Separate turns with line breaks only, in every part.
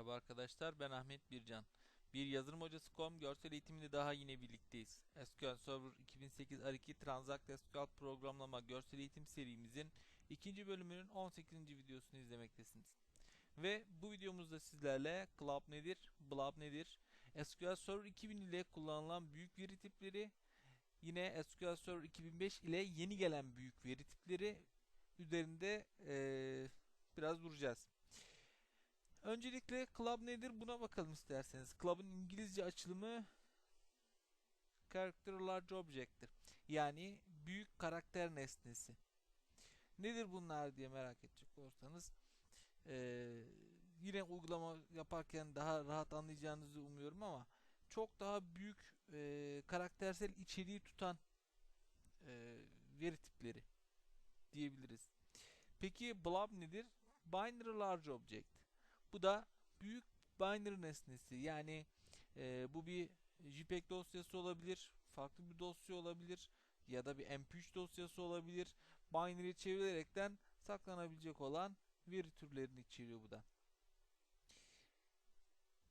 Merhaba arkadaşlar, ben Ahmet Bircan. Bir yazılım hocası.com görsel eğitiminde daha yine birlikteyiz. SQL Server 2008 R2 Transact SQL programlama görsel eğitim serimizin ikinci bölümünün 18. videosunu izlemektesiniz. Ve bu videomuzda sizlerle Club nedir, Blob nedir, SQL Server 2000 ile kullanılan büyük veri tipleri, yine SQL Server 2005 ile yeni gelen büyük veri tipleri üzerinde eee, biraz duracağız. Öncelikle club nedir buna bakalım isterseniz. Club'ın İngilizce açılımı Character Large Object'tir. Yani büyük karakter nesnesi. Nedir bunlar diye merak edecek olursanız eee, yine uygulama yaparken daha rahat anlayacağınızı umuyorum ama çok daha büyük eee, karaktersel içeriği tutan eee, veri tipleri diyebiliriz. Peki blob nedir? Binary Large Object. Bu da büyük binary nesnesi. Yani e, bu bir JPEG dosyası olabilir, farklı bir dosya olabilir ya da bir MP3 dosyası olabilir. Binary çevrilerekten saklanabilecek olan veri türlerini içeriyor bu da.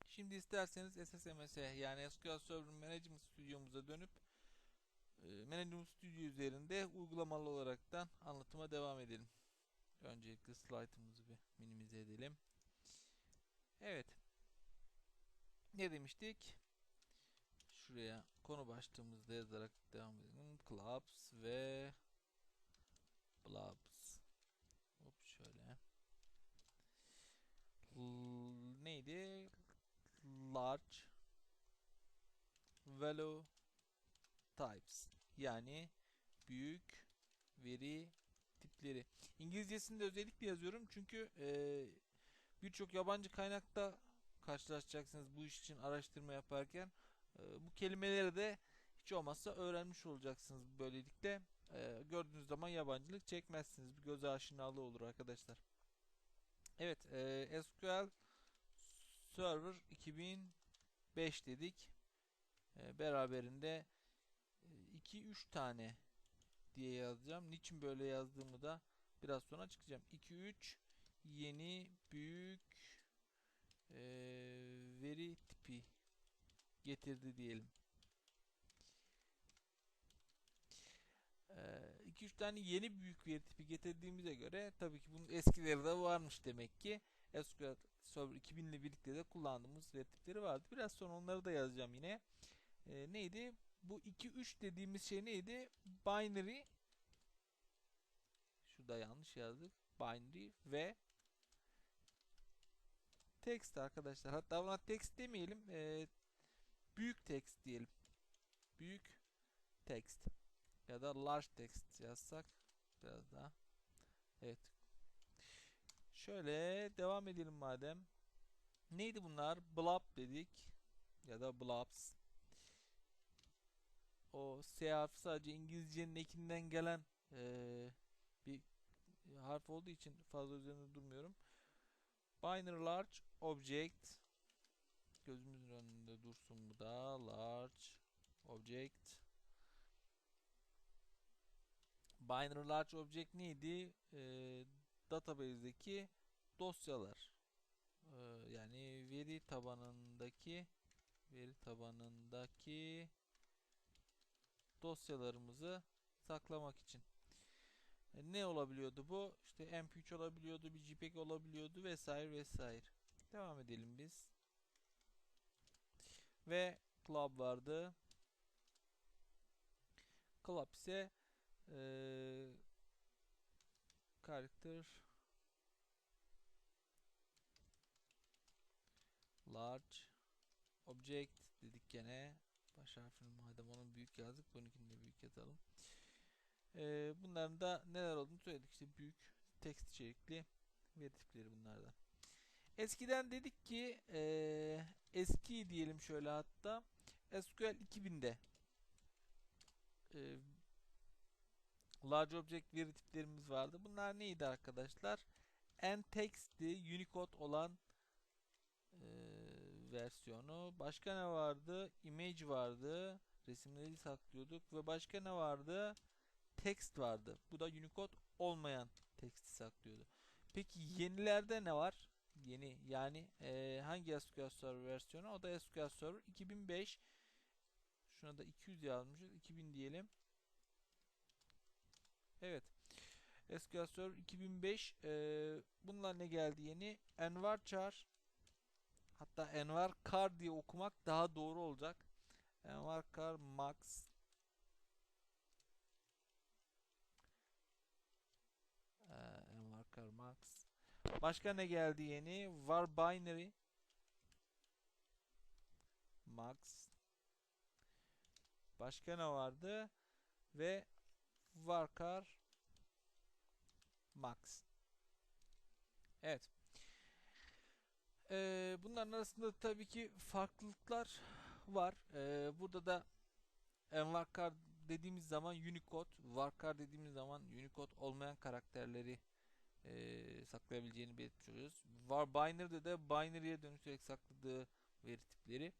Şimdi isterseniz SSMS yani SQL Server Management Studio'muza dönüp e, Management Studio üzerinde uygulamalı olaraktan anlatıma devam edelim. Öncelikle slaytımızı bir minimize edelim. Evet. Ne demiştik? Şuraya konu başlığımızda yazarak devam edelim. Clubs ve Blobs. Hop şöyle. L neydi? Large Value Types. Yani büyük veri tipleri. İngilizcesinde özellikle yazıyorum çünkü eee birçok yabancı kaynakta karşılaşacaksınız bu iş için araştırma yaparken. E, bu kelimeleri de hiç olmazsa öğrenmiş olacaksınız böylelikle. E, gördüğünüz zaman yabancılık çekmezsiniz. Bir göz aşinalığı olur arkadaşlar. Evet, e, SQL Server 2005 dedik. E, beraberinde 2-3 tane diye yazacağım. Niçin böyle yazdığımı da biraz sonra çıkacağım. 2-3 yeni büyük e, veri tipi getirdi diyelim. 2-3 tane yeni büyük veri tipi getirdiğimize göre tabii ki bunun eskileri de varmış demek ki. SQL Server 2000 ile birlikte de kullandığımız veri tipleri vardı. Biraz sonra onları da yazacağım yine. E, neydi? Bu 2-3 dediğimiz şey neydi? Binary Şurada yanlış yazdık. Binary ve text arkadaşlar. Hatta buna text demeyelim. E, büyük text diyelim. Büyük text. Ya da large text yazsak biraz daha. Evet. Şöyle devam edelim madem. Neydi bunlar? Blob dedik. Ya da blobs. O S harfi sadece İngilizcenin ekinden gelen ee, bir harf olduğu için fazla üzerinde durmuyorum. Binary Large Object gözümüzün önünde dursun bu da Large Object Binary Large Object neydi? Ee, database'deki dosyalar ee, yani veri tabanındaki veri tabanındaki dosyalarımızı saklamak için. E, ne olabiliyordu bu? İşte MP3 olabiliyordu, bir JPEG olabiliyordu vesaire vesaire. Devam edelim biz. Ve club vardı. Club ise ee, character large object dedik gene baş harfini madem onun büyük yazdık bununkini de büyük yazalım. Ee, bunların da neler olduğunu söyledik. İşte büyük text içerikli veri tipleri bunlardan. Eskiden dedik ki e, eski diyelim şöyle hatta SQL 2000'de e, large object veri tiplerimiz vardı. Bunlar neydi arkadaşlar? n-text'ti Unicode olan e, versiyonu. Başka ne vardı? Image vardı. Resimleri saklıyorduk ve başka ne vardı? Text vardı. Bu da Unicode olmayan teksti saklıyordu. Peki yenilerde ne var? yeni yani e, hangi SQL Server versiyonu? O da SQL Server 2005. Şuna da 200 yazmışız. 2000 diyelim. Evet. SQL Server 2005 e, bunlar ne geldi yeni? Envar Char hatta Envar Kar diye okumak daha doğru olacak. Envar Kar Max Ee, Envar Kar Max Başka ne geldi yeni? Var Binary Max Başka ne vardı? Ve Varkar Max. Evet. Ee, bunların arasında tabii ki farklılıklar var. Ee, burada da Envarkar dediğimiz zaman Unicode, Varkar dediğimiz zaman Unicode olmayan karakterleri e, saklayabileceğini belirtiyoruz. Var Binary'de de binary'e dönüşerek sakladığı veri tipleri.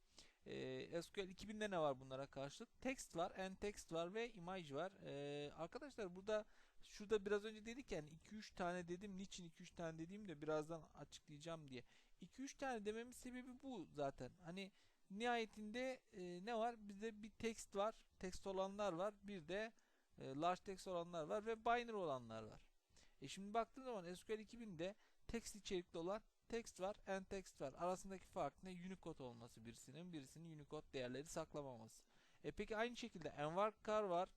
E, SQL 2000'de ne var bunlara karşılık? Text var, and text var ve image var. E, arkadaşlar burada şurada biraz önce dedik yani 2-3 tane dedim. Niçin 2-3 tane dediğim de birazdan açıklayacağım diye. 2-3 tane dememin sebebi bu zaten. Hani nihayetinde e, ne var? Bizde bir text var. Text olanlar var. Bir de e, large text olanlar var ve binary olanlar var. E şimdi baktığım zaman SQL 2000'de text içerikli olan text var, and text var. Arasındaki fark ne? Unicode olması birisinin, birisinin Unicode değerleri saklamaması. E peki aynı şekilde envarchar var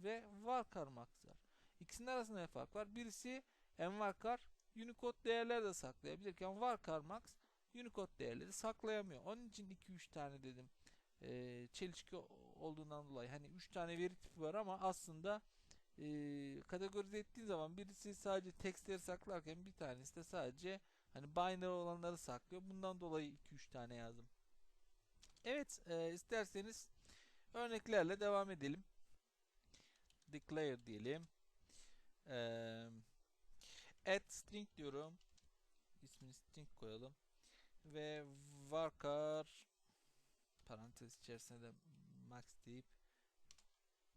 ve varchar max var. İkisinin arasında ne fark var? Birisi envarchar Unicode değerleri de saklayabilirken varchar max Unicode değerleri saklayamıyor. Onun için 2-3 tane dedim. E, çelişki olduğundan dolayı. Hani 3 tane veri tipi var ama aslında e, kategorize ettiğin zaman birisi sadece textleri saklarken bir tanesi de sadece hani binary olanları saklıyor. Bundan dolayı 2-3 tane yazdım. Evet, e, isterseniz örneklerle devam edelim. Declare diyelim. E, add string diyorum. İsmini string koyalım. Ve varchar parantez içerisinde de max deyip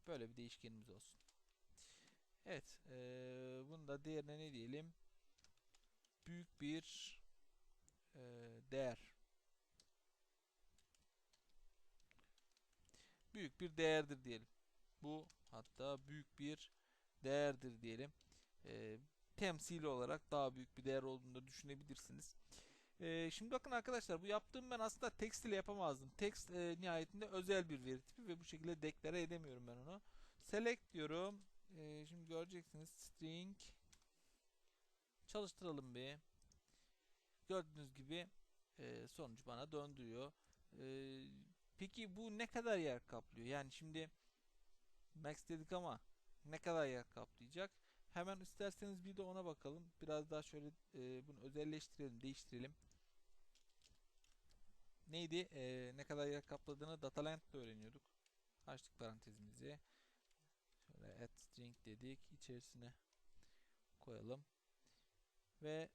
böyle bir değişkenimiz olsun. Evet. E, bunu da değerine ne diyelim? Büyük bir e, değer. Büyük bir değerdir diyelim. Bu hatta büyük bir değerdir diyelim. E, temsili olarak daha büyük bir değer olduğunu da düşünebilirsiniz. E, şimdi bakın arkadaşlar bu yaptığım ben aslında text ile yapamazdım. Text e, nihayetinde özel bir veri tipi ve bu şekilde deklare edemiyorum ben onu. Select diyorum e, şimdi göreceksiniz string çalıştıralım bir. Gördüğünüz gibi e, sonuç bana döndürüyor. E, peki bu ne kadar yer kaplıyor? Yani şimdi max dedik ama ne kadar yer kaplayacak? Hemen isterseniz bir de ona bakalım. Biraz daha şöyle e, bunu özelleştirelim, değiştirelim. Neydi? E, ne kadar yer kapladığını dataland'da öğreniyorduk. Açtık parantezimizi. Şöyle add string dedik. içerisine koyalım. Ve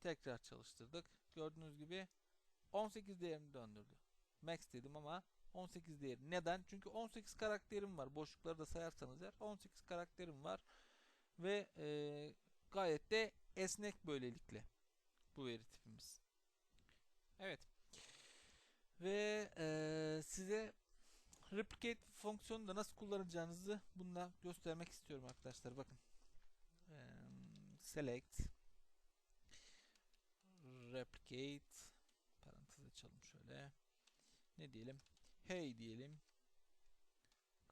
tekrar çalıştırdık. Gördüğünüz gibi 18 değerini döndürdü. Max dedim ama 18 değeri. Neden? Çünkü 18 karakterim var. Boşlukları da sayarsanız eğer 18 karakterim var. Ve e, gayet de esnek böylelikle bu veri tipimiz. Evet. Ve e, size replicate fonksiyonunu da nasıl kullanacağınızı bununla göstermek istiyorum arkadaşlar. Bakın. select replicate parantez açalım şöyle. Ne diyelim? Hey diyelim.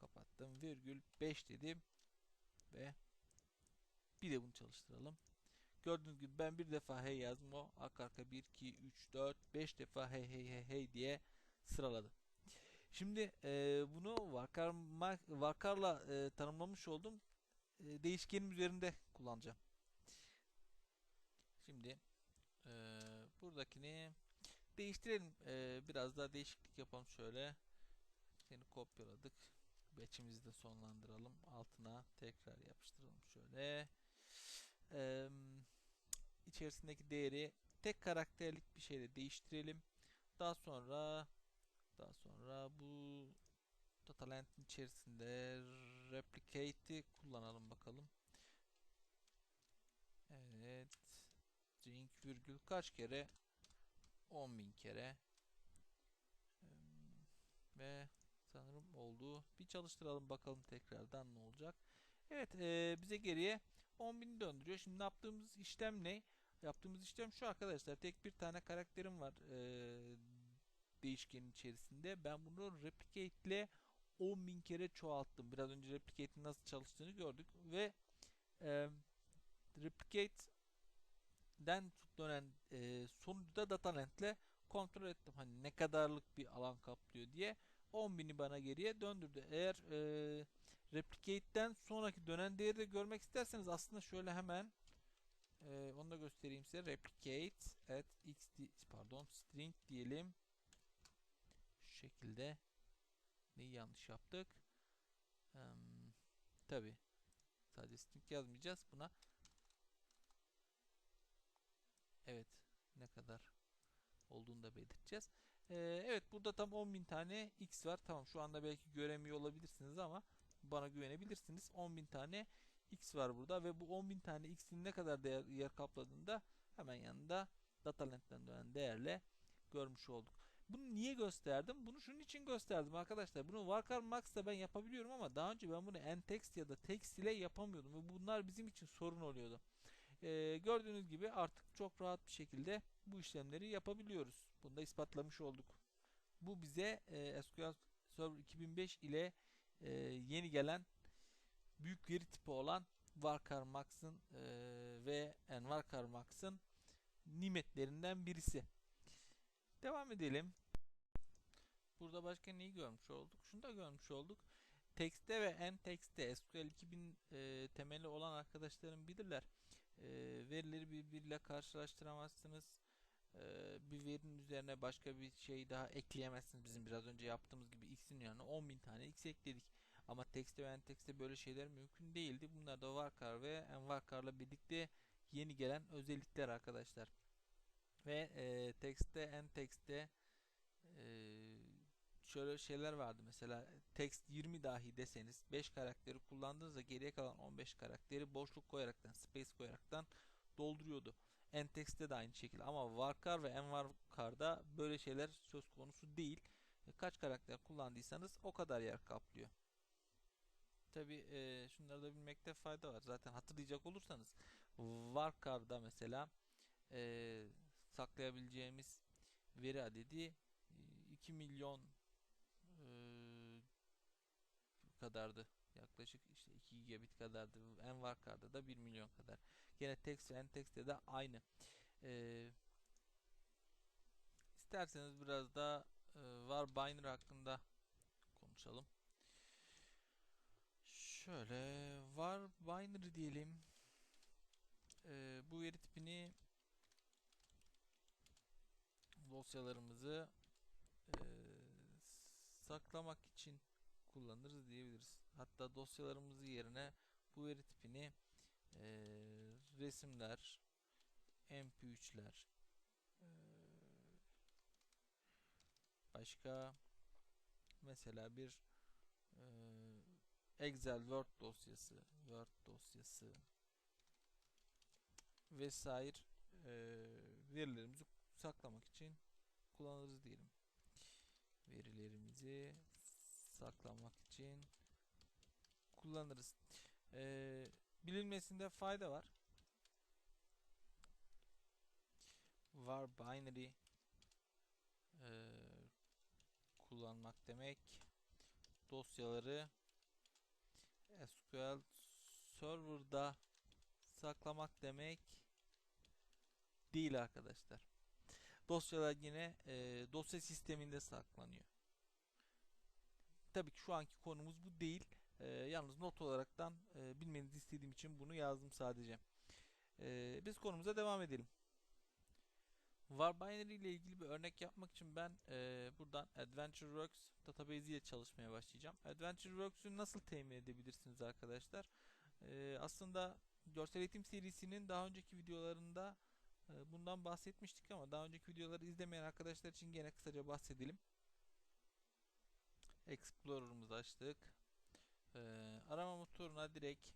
Kapattım. Virgül 5 dedim. Ve bir de bunu çalıştıralım. Gördüğünüz gibi ben bir defa hey yazdım. O arka arka 1, 2, 3, 4, 5 defa hey hey hey hey diye sıraladı. Şimdi e, bunu Varkar, Varkar'la e, tanımlamış oldum. E, değişkenim üzerinde kullanacağım. Şimdi e, buradakini değiştirelim. E, biraz daha değişiklik yapalım şöyle. Seni kopyaladık. Batch'imizi de sonlandıralım. Altına tekrar yapıştıralım şöyle. E, içerisindeki değeri tek karakterlik bir şeyle değiştirelim. Daha sonra daha sonra bu dataland'in içerisinde replicate'i kullanalım bakalım. Evet. string virgül kaç kere 10.000 kere ve sanırım oldu. Bir çalıştıralım bakalım tekrardan ne olacak. Evet e, bize geriye 10.000'i döndürüyor. Şimdi yaptığımız işlem ne? Yaptığımız işlem şu arkadaşlar. Tek bir tane karakterim var e, değişkenin içerisinde. Ben bunu replicate ile 10.000 kere çoğalttım. Biraz önce replicate'in nasıl çalıştığını gördük ve e, replicate'den dönen e, sonucu da ile kontrol ettim. Hani ne kadarlık bir alan kaplıyor diye 10.000'i bana geriye döndürdü. Eğer e, replicate'den sonraki dönen değeri de görmek isterseniz aslında şöyle hemen e, onu da göstereyim size. Replicate at x pardon string diyelim. Şu şekilde neyi yanlış yaptık? Em, tabi sadece string yazmayacağız buna. Evet ne kadar olduğunu da belirteceğiz. Ee, evet burada tam 10.000 tane x var. Tamam şu anda belki göremiyor olabilirsiniz ama bana güvenebilirsiniz. 10.000 tane x var burada ve bu 10.000 tane x'in ne kadar değer, yer kapladığını da hemen yanında datalent'ten dönen değerle görmüş olduk. Bunu niye gösterdim? Bunu şunun için gösterdim arkadaşlar. Bunu Varkar Max'ta ben yapabiliyorum ama daha önce ben bunu ntext ya da text ile yapamıyordum ve bunlar bizim için sorun oluyordu. Ee, gördüğünüz gibi artık çok rahat bir şekilde bu işlemleri yapabiliyoruz. Bunu da ispatlamış olduk. Bu bize e, SQL Server 2005 ile e, yeni gelen büyük veri tipi olan Varkar Max'ın e, ve Envarkar Max'ın nimetlerinden birisi. Devam edelim. Burada başka neyi görmüş olduk? Şunu da görmüş olduk. Text'te ve nText'te SQL 2000 e, temeli olan arkadaşlarım bilirler. E, verileri birbiriyle karşılaştıramazsınız. E, bir verinin üzerine başka bir şey daha ekleyemezsiniz. Bizim biraz önce yaptığımız gibi x'in yanına 10.000 tane x ekledik. Ama text'te ve nText'te böyle şeyler mümkün değildi. Bunlar da varkar ve envarkarla birlikte yeni gelen özellikler arkadaşlar. Ve e, text'te nText'te e, şöyle şeyler vardı mesela text 20 dahi deseniz 5 karakteri kullandığınızda geriye kalan 15 karakteri boşluk koyaraktan space koyaraktan dolduruyordu. Ntext'te de aynı şekilde ama varkar ve envarkar'da böyle şeyler söz konusu değil. E, Kaç karakter kullandıysanız o kadar yer kaplıyor. Tabi e, şunları da bilmekte fayda var. Zaten hatırlayacak olursanız varkar'da mesela e, saklayabileceğimiz veri adedi e, 2 milyon e, kadardı. Yaklaşık işte 2 gigabit kadardı. Envarkar'da da 1 milyon kadar. Gene text ve nText'te de aynı. E, isterseniz biraz da e, var binary hakkında konuşalım. Şöyle var binary diyelim. E, bu veri tipini dosyalarımızı e, saklamak için kullanırız diyebiliriz. Hatta dosyalarımızı yerine bu veri tipini e, resimler, mp3'ler, e, başka mesela bir e, Excel Word dosyası, Word dosyası vesaire e, verilerimizi saklamak için kullanırız diyelim. Verilerimizi saklamak için kullanırız. Ee, bilinmesinde fayda var. Var binary e, kullanmak demek dosyaları SQL Server'da saklamak demek değil arkadaşlar. Dosyalar yine e, dosya sisteminde saklanıyor. Tabii ki şu anki konumuz bu değil. E, yalnız not olaraktan e, bilmenizi istediğim için bunu yazdım sadece. E, biz konumuza devam edelim. Var binary ile ilgili bir örnek yapmak için ben e, buradan AdventureWorks database ile çalışmaya başlayacağım. AdventureWorks'ü nasıl temin edebilirsiniz arkadaşlar? E, aslında görsel eğitim serisinin daha önceki videolarında bundan bahsetmiştik ama daha önceki videoları izlemeyen arkadaşlar için gene kısaca bahsedelim. Explorer'ımızı açtık. E, arama motoruna direkt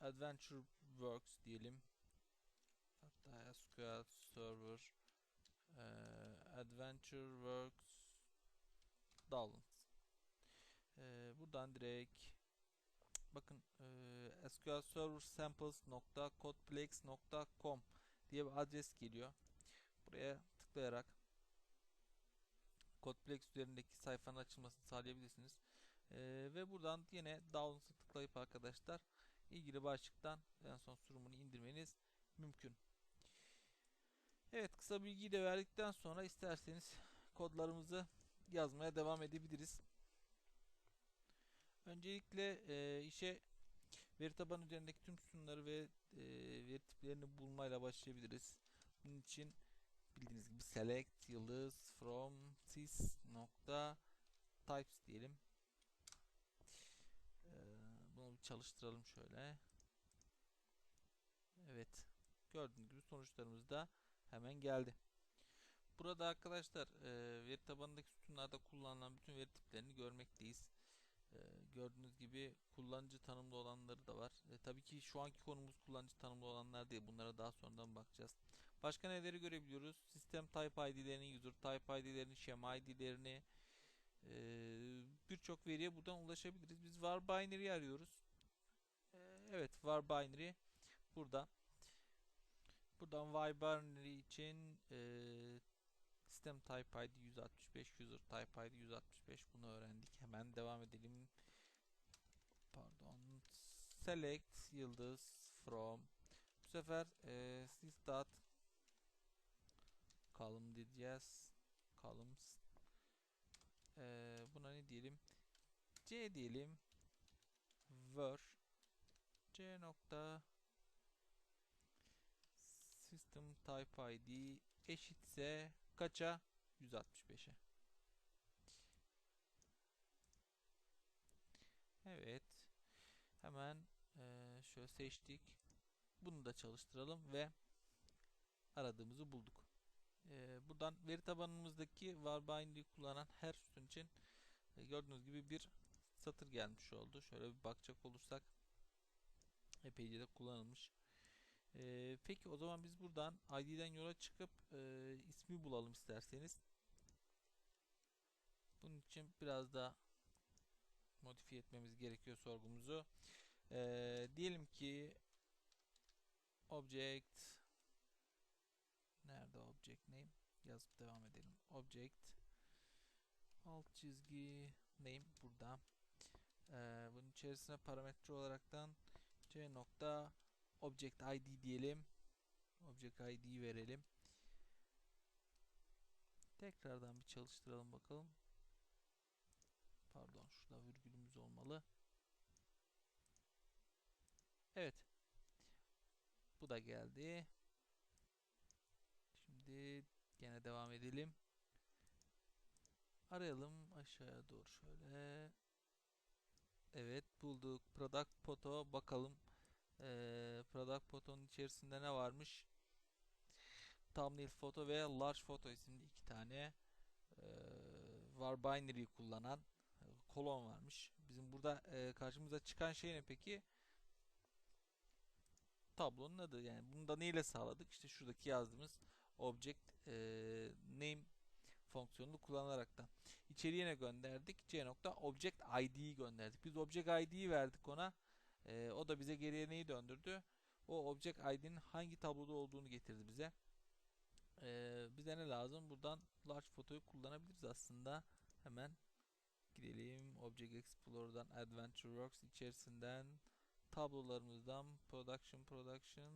AdventureWorks diyelim. hatta SQL Server e, Adventure Works Download. E, buradan direkt bakın SQL Server samples.codeplex.com diye bir adres geliyor. Buraya tıklayarak Codeplex üzerindeki sayfanın açılmasını sağlayabilirsiniz. Ee, ve buradan yine Downloads'a tıklayıp arkadaşlar ilgili başlıktan en son sürümünü indirmeniz mümkün. Evet kısa bilgiyi de verdikten sonra isterseniz kodlarımızı yazmaya devam edebiliriz. Öncelikle e, işe veri tabanı üzerindeki tüm sütunları ve e, veri tiplerini bulmayla başlayabiliriz. Bunun için bildiğiniz gibi select yıldız from sys nokta types diyelim. Ee, bunu bir çalıştıralım şöyle. Evet. Gördüğünüz gibi sonuçlarımız da hemen geldi. Burada arkadaşlar e, veri tabanındaki sütunlarda kullanılan bütün veri tiplerini görmekteyiz. E, gördüğünüz gibi kullanıcı tanımlı olanları da var. E, tabii ki şu anki konumuz kullanıcı tanımlı olanlar değil. Bunlara daha sonradan bakacağız. Başka neleri görebiliyoruz? Sistem type ID'lerini, user type ID'lerini, şema ID'lerini e, birçok veriye buradan ulaşabiliriz. Biz var binary arıyoruz. E, evet var binary burada. Buradan var binary için e, sistem type ID 165, user type ID 165 bunu öğrendik. Hemen devam edelim. Pardon. Select yıldız from bu sefer e, sys.dot column diyeceğiz. Columns. Ee, buna ne diyelim? C diyelim. Ver C nokta system type id eşitse kaça? 165'e. Evet. Hemen e, şöyle seçtik. Bunu da çalıştıralım ve aradığımızı bulduk. Ee, buradan veri tabanımızdaki var kullanan her sütun için e, gördüğünüz gibi bir satır gelmiş oldu. Şöyle bir bakacak olursak epeyce de kullanılmış. Ee, peki o zaman biz buradan ID'den yola çıkıp e, ismi bulalım isterseniz. Bunun için biraz daha modifiye etmemiz gerekiyor sorgumuzu. Ee, diyelim ki object Nerede object name? Yazıp devam edelim. Object alt çizgi name burada. Ee, bunun içerisine parametre olaraktan c nokta object id diyelim. Object id verelim. Tekrardan bir çalıştıralım bakalım. Pardon şurada virgülümüz olmalı. Evet. Bu da geldi. Şimdi gene devam edelim. Arayalım aşağıya doğru şöyle. Evet bulduk. Product photo bakalım. Ee, product photo'nun içerisinde ne varmış? Thumbnail photo ve large photo isimli iki tane e, var binary kullanan kolon varmış. Bizim burada e, karşımıza çıkan şey ne peki? Tablonun adı yani bunu da neyle sağladık? İşte şuradaki yazdığımız object e, name fonksiyonunu kullanaraktan. İçeriye ne gönderdik? C nokta object id'yi gönderdik. Biz object id'yi verdik ona. E, o da bize geriye neyi döndürdü? O object id'nin hangi tabloda olduğunu getirdi bize. E, bize ne lazım? Buradan large fotoyu kullanabiliriz aslında. Hemen gidelim. Object Explorer'dan Adventure Works içerisinden tablolarımızdan production production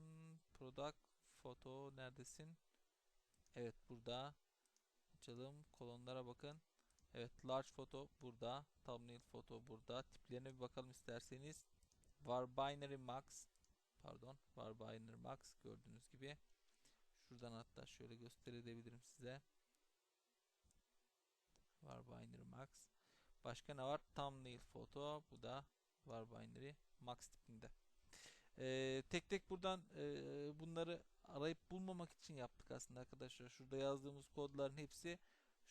product photo neredesin? Evet burada. Açalım. Kolonlara bakın. Evet large photo burada. Thumbnail photo burada. Tiplerine bir bakalım isterseniz. Var binary max. Pardon. Var binary max gördüğünüz gibi. Şuradan hatta şöyle gösterebilirim size. Var binary max. Başka ne var? Thumbnail photo. Bu da var binary max tipinde. Ee, tek tek buradan e, bunları arayıp bulmamak için yaptık aslında arkadaşlar. Şurada yazdığımız kodların hepsi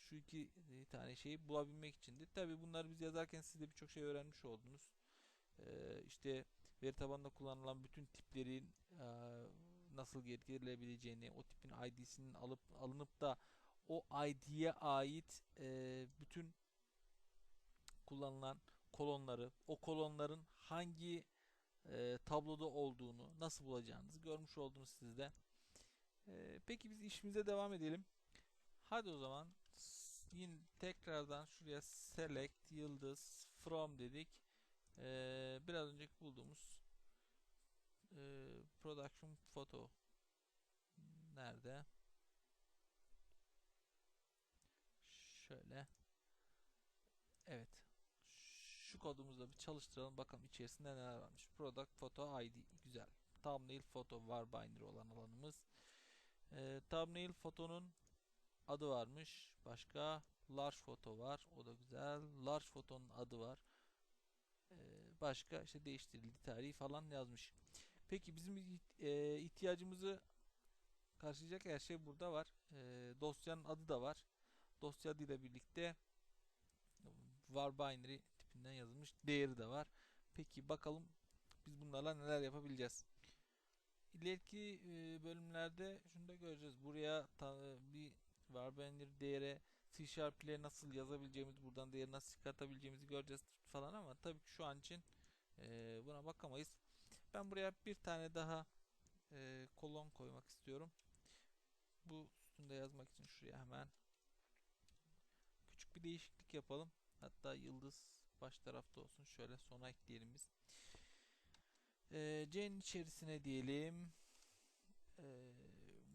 şu iki tane şeyi bulabilmek içindi. Tabi bunları biz yazarken siz de birçok şey öğrenmiş oldunuz. Ee, işte veri tabanında kullanılan bütün tiplerin e, nasıl geri gerilebileceğini, o tipin ID'sinin alıp alınıp da o ID'ye ait e, bütün kullanılan kolonları, o kolonların hangi e, tabloda olduğunu nasıl bulacağınızı görmüş oldunuz siz de. E, peki biz işimize devam edelim. Hadi o zaman yine tekrardan şuraya select yıldız from dedik. E, biraz önceki bulduğumuz e, production photo nerede? Şöyle. Evet. Şu kodumuzu bir çalıştıralım. Bakalım içerisinde neler varmış. Product Photo ID. Güzel. Thumbnail Photo var binary olan alanımız. Ee, thumbnail fotonun adı varmış. Başka large photo var. O da güzel. Large fotonun adı var. Başka işte değiştirildi tarihi falan yazmış. Peki bizim e, ihtiyacımızı karşılayacak her şey burada var. Ee, dosyanın adı da var. Dosya adıyla birlikte var binary tipinden yazılmış değeri de var. Peki bakalım biz bunlarla neler yapabileceğiz. İleriki e, bölümlerde şunu da göreceğiz. Buraya bir var binary değere C Sharp ile nasıl yazabileceğimiz, buradan değeri nasıl çıkartabileceğimizi göreceğiz falan ama tabii ki şu an için e, buna bakamayız. Ben buraya bir tane daha e, kolon koymak istiyorum. Bu üstünde yazmak için şuraya hemen küçük bir değişiklik yapalım. Hatta yıldız baş tarafta olsun. Şöyle sona ekleyelim biz. Ee, C'nin içerisine diyelim. Ee,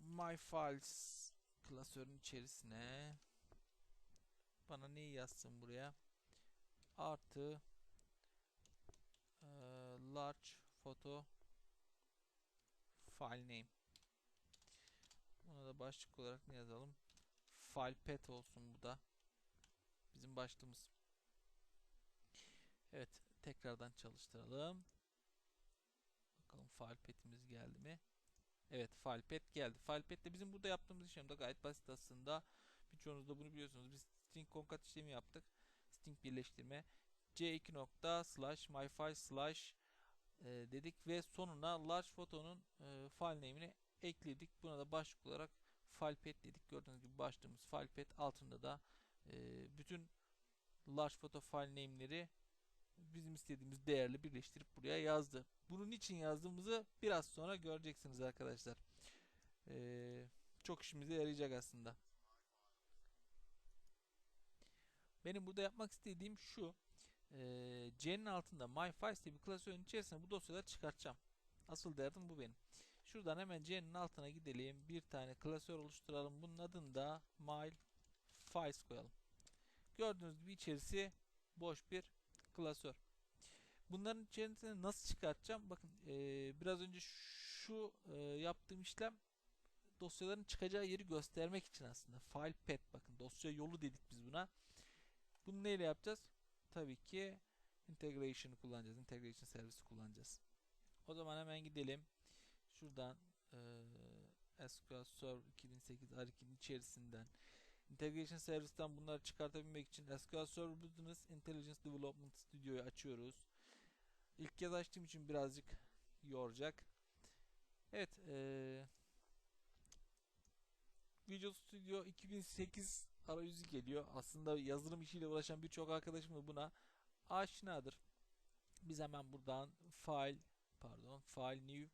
my files klasörün içerisine bana neyi yazsın buraya? Artı e, large photo file name. Buna da başlık olarak ne yazalım? File path olsun bu da. Bizim başlığımız. Evet, tekrardan çalıştıralım. Bakalım file path'imiz geldi mi? Evet, file path geldi. File path de bizim burada yaptığımız işlem de gayet basit aslında. Birçoğunuz da bunu biliyorsunuz. Biz string concat işlemi yaptık. String birleştirme. c2 nokta slash myfile slash e, dedik ve sonuna large photo'nun e, file name'ini ekledik. Buna da başlık olarak file path dedik. Gördüğünüz gibi başlığımız file path altında da e, bütün large photo file name'leri bizim istediğimiz değerle birleştirip buraya yazdı. Bunun için yazdığımızı biraz sonra göreceksiniz arkadaşlar. Ee, çok işimize yarayacak aslında. Benim burada yapmak istediğim şu. Ee, C'nin altında myfiles diye bir klasörün içerisine bu dosyaları çıkartacağım. Asıl derdim bu benim. Şuradan hemen C'nin altına gidelim. Bir tane klasör oluşturalım. Bunun adını da myfiles koyalım. Gördüğünüz gibi içerisi boş bir klasör. Bunların içerisine nasıl çıkartacağım? Bakın eee, biraz önce şu eee, yaptığım işlem dosyaların çıkacağı yeri göstermek için aslında. File path bakın dosya yolu dedik biz buna. Bunu neyle yapacağız? Tabii ki integration'ı kullanacağız. Integration servisi kullanacağız. O zaman hemen gidelim. Şuradan eee SQL Server 2008 R2'nin içerisinden Integration Service'ten bunları çıkartabilmek için SQL Server Business Intelligence Development Studio'yu açıyoruz. İlk kez açtığım için birazcık yoracak. Evet, eee Visual Studio 2008 arayüzü geliyor. Aslında yazılım işiyle uğraşan birçok arkadaşım da buna aşinadır. Biz hemen buradan file pardon file new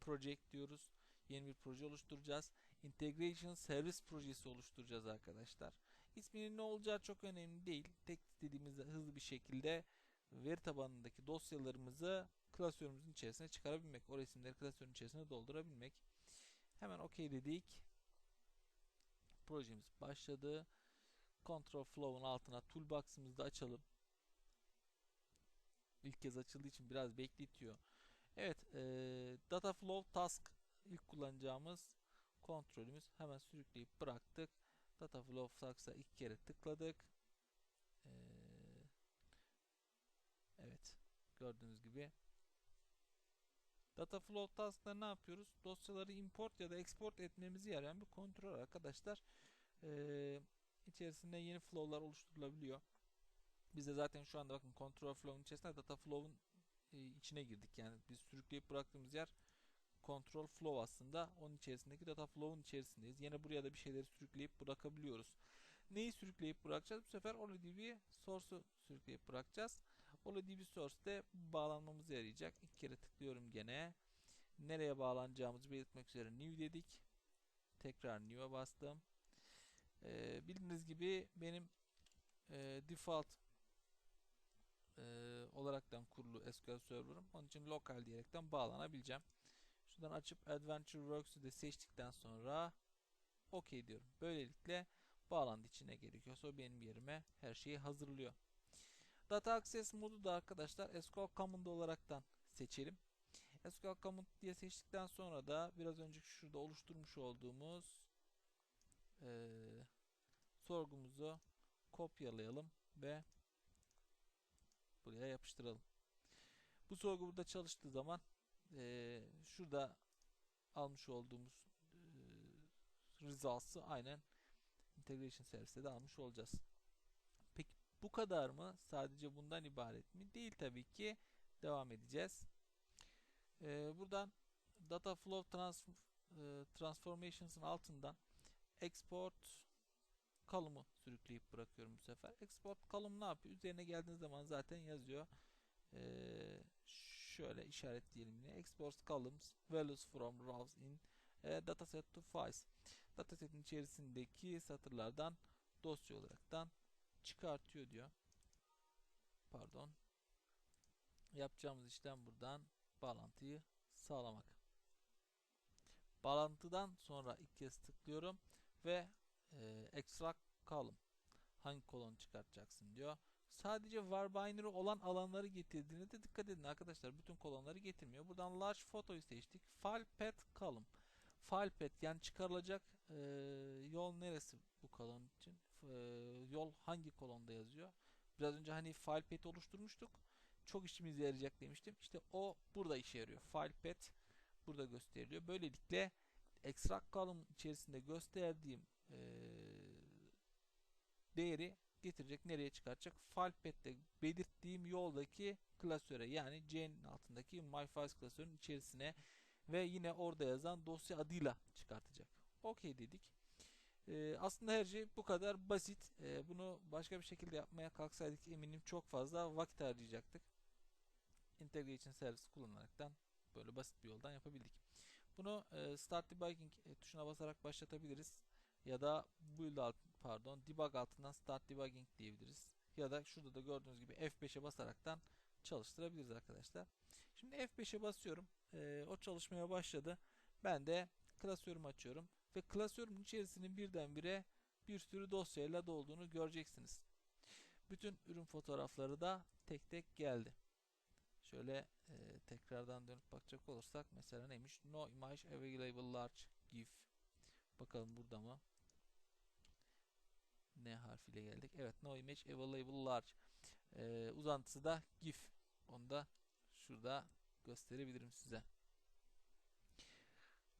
project diyoruz. Yeni bir proje oluşturacağız. Integration Service projesi oluşturacağız arkadaşlar. İsminin ne olacağı çok önemli değil. Tek istediğimizde hızlı bir şekilde veri tabanındaki dosyalarımızı klasörümüzün içerisine çıkarabilmek. O resimleri klasörün içerisine doldurabilmek. Hemen OK dedik. Projemiz başladı. Control Flow'un altına Toolbox'ımızı da açalım. İlk kez açıldığı için biraz bekletiyor. Evet, e, Data Flow Task ilk kullanacağımız kontrolümüz. Hemen sürükleyip bıraktık. Data Flow Task'a iki kere tıkladık. Ee, evet, gördüğünüz gibi. Data Flow Task'ta ne yapıyoruz? Dosyaları import ya da export etmemizi yarayan bir kontrol arkadaşlar. Ee, içerisinde yeni flow'lar oluşturulabiliyor. Biz de zaten şu anda bakın control flow'un içerisinde data flow'un e, içine girdik. Yani biz sürükleyip bıraktığımız yer control flow aslında. Onun içerisindeki data flow'un içerisindeyiz. Yine buraya da bir şeyleri sürükleyip bırakabiliyoruz. Neyi sürükleyip bırakacağız? Bu sefer OLEDB source'u sürükleyip bırakacağız. OLEDB source'de bağlanmamıza yarayacak. İlk kere tıklıyorum gene. Nereye bağlanacağımızı belirtmek üzere new dedik. Tekrar new'a bastım. Ee, bildiğiniz gibi benim e, default e, olaraktan kurulu SQL Server'ım. Onun için lokal diyerekten bağlanabileceğim. Şuradan açıp Adventure Works'ü de seçtikten sonra OK diyorum. Böylelikle bağlandı içine gerekiyorsa o benim yerime her şeyi hazırlıyor. Data Access modu da arkadaşlar SQL Command olaraktan seçelim. SQL Command diye seçtikten sonra da biraz önceki şurada oluşturmuş olduğumuz e, sorgumuzu kopyalayalım ve buraya yapıştıralım. Bu sorgu burada çalıştığı zaman e, şurada almış olduğumuz e, results'ı aynen integration serviste de almış olacağız. Bu kadar mı? Sadece bundan ibaret mi? Değil tabii ki. Devam edeceğiz. E, buradan data flow trans e, transformations'ın altından export column'u sürükleyip bırakıyorum bu sefer. Export column ne yapıyor? Üzerine geldiğiniz zaman zaten yazıyor. Ee, şöyle işaretleyelim yine. Export columns values from rows in e, dataset to files. Datasetin içerisindeki satırlardan dosya olaraktan çıkartıyor diyor. Pardon. Yapacağımız işlem buradan bağlantıyı sağlamak. Bağlantıdan sonra ilk kez tıklıyorum ve e, extract column hangi kolon çıkartacaksın diyor. Sadece var binary olan alanları getirdiğine de dikkat edin arkadaşlar. Bütün kolonları getirmiyor. Buradan large photo'yu seçtik. File path column. File path yani çıkarılacak e, yol neresi bu kolon için? E, yol hangi kolonda yazıyor? Biraz önce hani file path oluşturmuştuk. Çok işimize yarayacak demiştim. İşte o burada işe yarıyor. File path burada gösteriliyor. Böylelikle extract column içerisinde gösterdiğim e, değeri getirecek. Nereye çıkartacak? Filepat'te belirttiğim yoldaki klasöre yani C'nin altındaki MyFiles klasörünün içerisine ve yine orada yazan dosya adıyla çıkartacak. OK dedik. Ee, aslında her şey bu kadar basit. Ee, bunu başka bir şekilde yapmaya kalksaydık eminim çok fazla vakit harcayacaktık. Integration Service kullanaraktan böyle basit bir yoldan yapabildik. Bunu e, Start Debugging e, tuşuna basarak başlatabiliriz. Ya da build alt, pardon debug altından start debugging diyebiliriz. Ya da şurada da gördüğünüz gibi F5'e basaraktan çalıştırabiliriz arkadaşlar. Şimdi F5'e basıyorum. Ee, o çalışmaya başladı. Ben de klasörümü açıyorum. Ve klasörümün içerisinin birdenbire bir sürü dosyayla dolduğunu göreceksiniz. Bütün ürün fotoğrafları da tek tek geldi. Şöyle e, tekrardan dönüp bakacak olursak mesela neymiş? No image available large GIF. Bakalım burada mı? N harfiyle geldik. Evet, no image available large. Ee, uzantısı da GIF. Onu da şurada gösterebilirim size.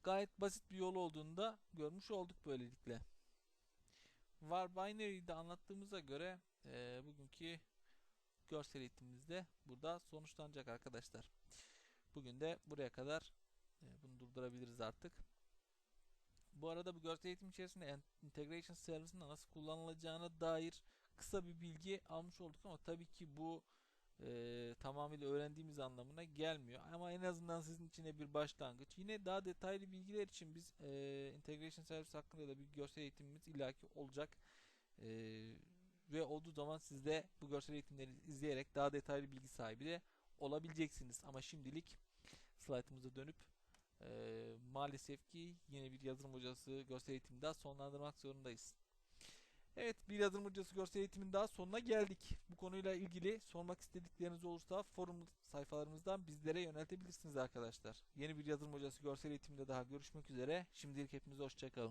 Gayet basit bir yol olduğunu da görmüş olduk böylelikle. Var binary'de anlattığımıza göre e, bugünkü görsel eğitimimizde burada sonuçlanacak arkadaşlar. Bugün de buraya kadar e, bunu durdurabiliriz artık. Bu arada bu görsel eğitim içerisinde integration service'ın nasıl kullanılacağına dair kısa bir bilgi almış olduk ama tabii ki bu e, tamamıyla öğrendiğimiz anlamına gelmiyor. Ama en azından sizin için de bir başlangıç. Yine daha detaylı bilgiler için biz e, integration service hakkında da bir görsel eğitimimiz ilaki olacak. E, ve olduğu zaman siz de bu görsel eğitimleri izleyerek daha detaylı bilgi sahibi de olabileceksiniz. Ama şimdilik slaytımıza dönüp ee, maalesef ki yine bir yazılım hocası görsel eğitimi daha sonlandırmak zorundayız. Evet bir yazılım hocası görsel eğitimin daha sonuna geldik. Bu konuyla ilgili sormak istedikleriniz olursa forum sayfalarımızdan bizlere yöneltebilirsiniz arkadaşlar. Yeni bir yazılım hocası görsel eğitimde daha görüşmek üzere. Şimdilik hepinize hoşçakalın.